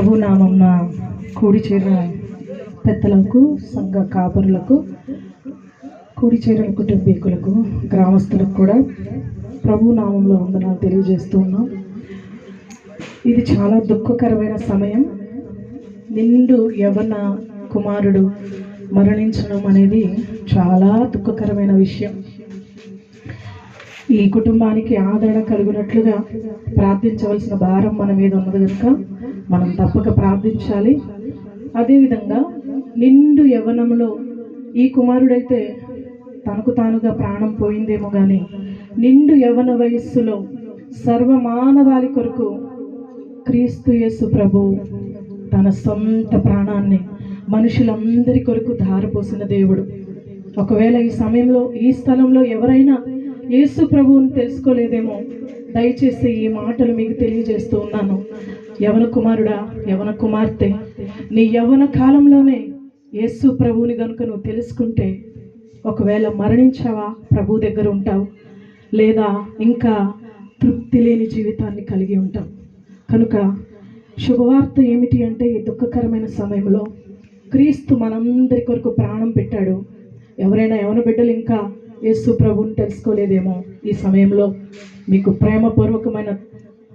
ప్రభు నామంన కూడి చేరిన పెద్దలకు సంఘ కాపరులకు కూడి చేరిన కుటుంబీకులకు గ్రామస్తులకు కూడా ప్రభు నామంలో వందనాలు తెలియజేస్తూ ఉన్నాం. ఇది చాలా దుఃఖకరమైన సమయం. నిండు యవన కుమారుడు మరణించడం అనేది చాలా దుఃఖకరమైన విషయం. ఈ కుటుంబానికి ఆదరణ కలుగునట్లుగా ప్రార్థించవలసిన భారం మన మీద ఉన్నది కనుక మనం తప్పక ప్రార్థించాలి. అదేవిధంగా నిండు యవనంలో ఈ కుమారుడైతే తనకు తానుగా ప్రాణం పోయిందేమో కానీ నిండు యవన వయస్సులో సర్వమానవాళి కొరకు క్రీస్తు యేసు ప్రభు తన సొంత ప్రాణాన్ని మనుషులందరి కొరకు ధారపోసిన దేవుడు. ఒకవేళ ఈ సమయంలో ఈ స్థలంలో ఎవరైనా యేసు ప్రభువుని తెలుసుకోలేదేమో. దయచేసి ఈ మాటలు మీకు తెలియజేస్తూ ఉన్నాను. యవన కుమారుడా యవన కుమార్తె నీ యవన కాలంలోనే యేసు ప్రభువుని కనుక నువ్వు తెలుసుకుంటే ఒకవేళ మరణించావా? ప్రభు దగ్గర ఉంటావు. లేదా ఇంకా తృప్తి లేని జీవితాన్ని కలిగి ఉంటాం కనుక శుభవార్త ఏమిటి అంటే ఈ దుఃఖకరమైన సమయంలో క్రీస్తు మనందరి కొరకు ప్రాణం పెట్టాడు. ఎవరైనా యవన బిడ్డలు ఇంకా యేసు ప్రభుని తెలుసుకోలేదేమో ఈ సమయంలో. మీకు ప్రేమపూర్వకమైన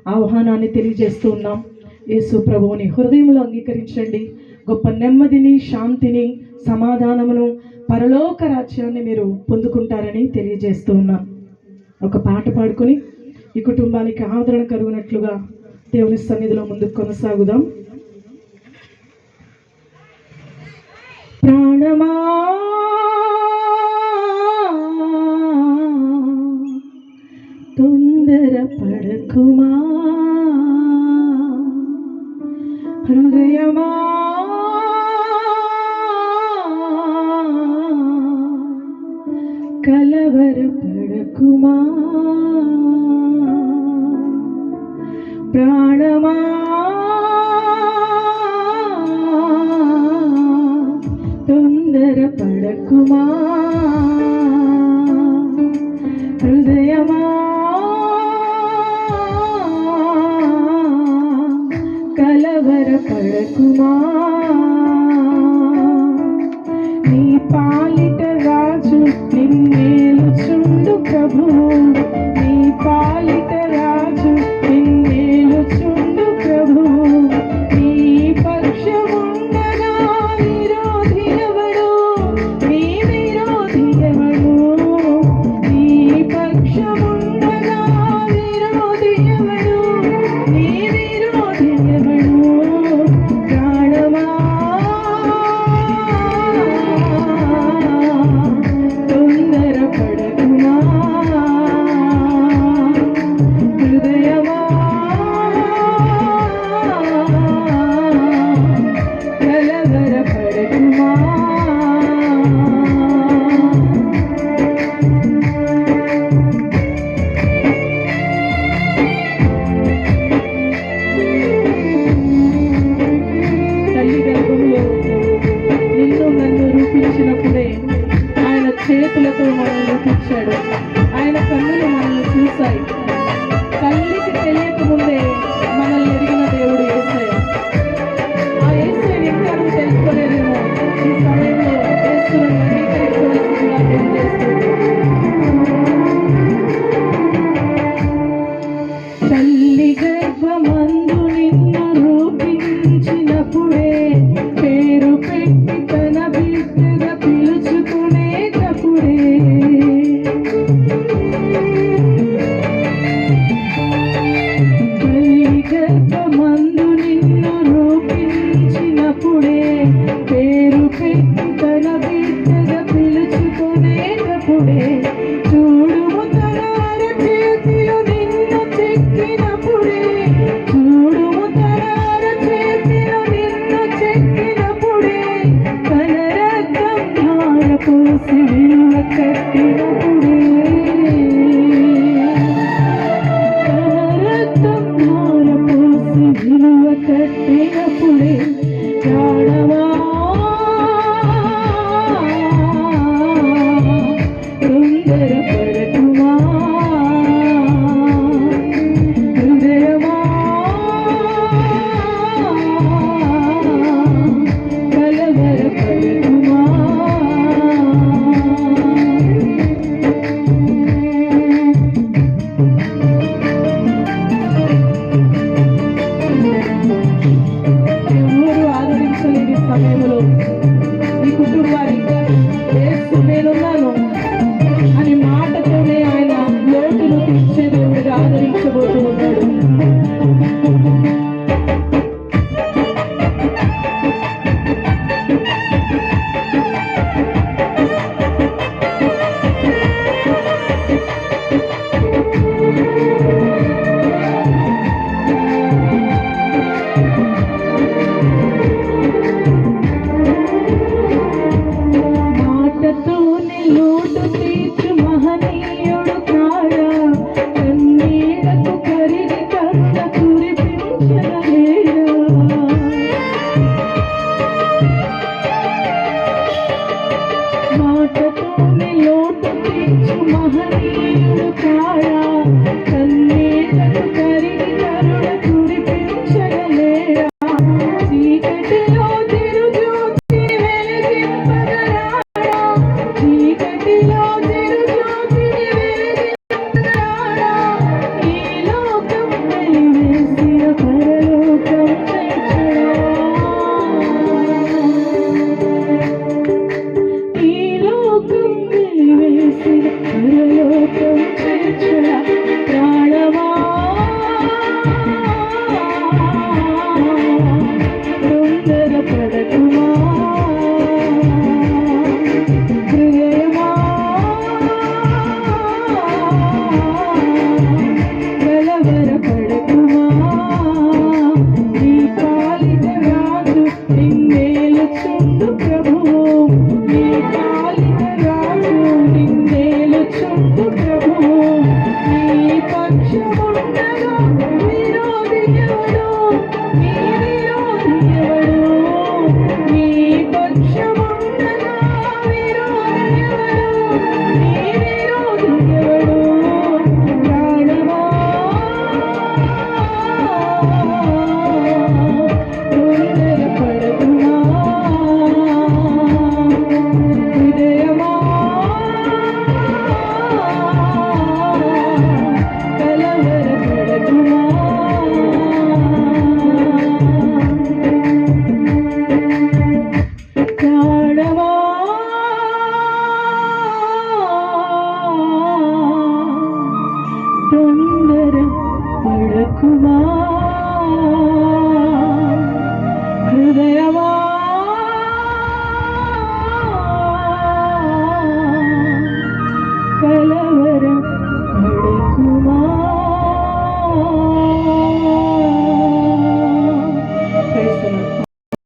ఆహ్వానాన్ని తెలియజేస్తూ ఉన్నాం. యేసు ప్రభువుని హృదయంలో అంగీకరించండి. గొప్ప నెమ్మదిని శాంతిని సమాధానమును పరలోక రాజ్యాన్ని మీరు పొందుకుంటారని తెలియజేస్తూ ఉన్నాం. ఒక పాట పాడుకొని ఈ కుటుంబానికి ఆదరణ కలుగునట్లుగా దేవుని సన్నిధిలో ముందుకు కొనసాగుదాం. நடக்குமா ஹிருதயமா கலவரப்படக்குமா பிராணமா தொந்தரப்படக்குமா ஹிருதயமா పడకుమా నీ పాలిట రాజు నిన్నేలుచుండు ప్రభు చేతులతో ఆయన కన్నులు మనల్ని చూశాయి. తల్లికి తెలియకముందే మనల్ని ఎరిగిన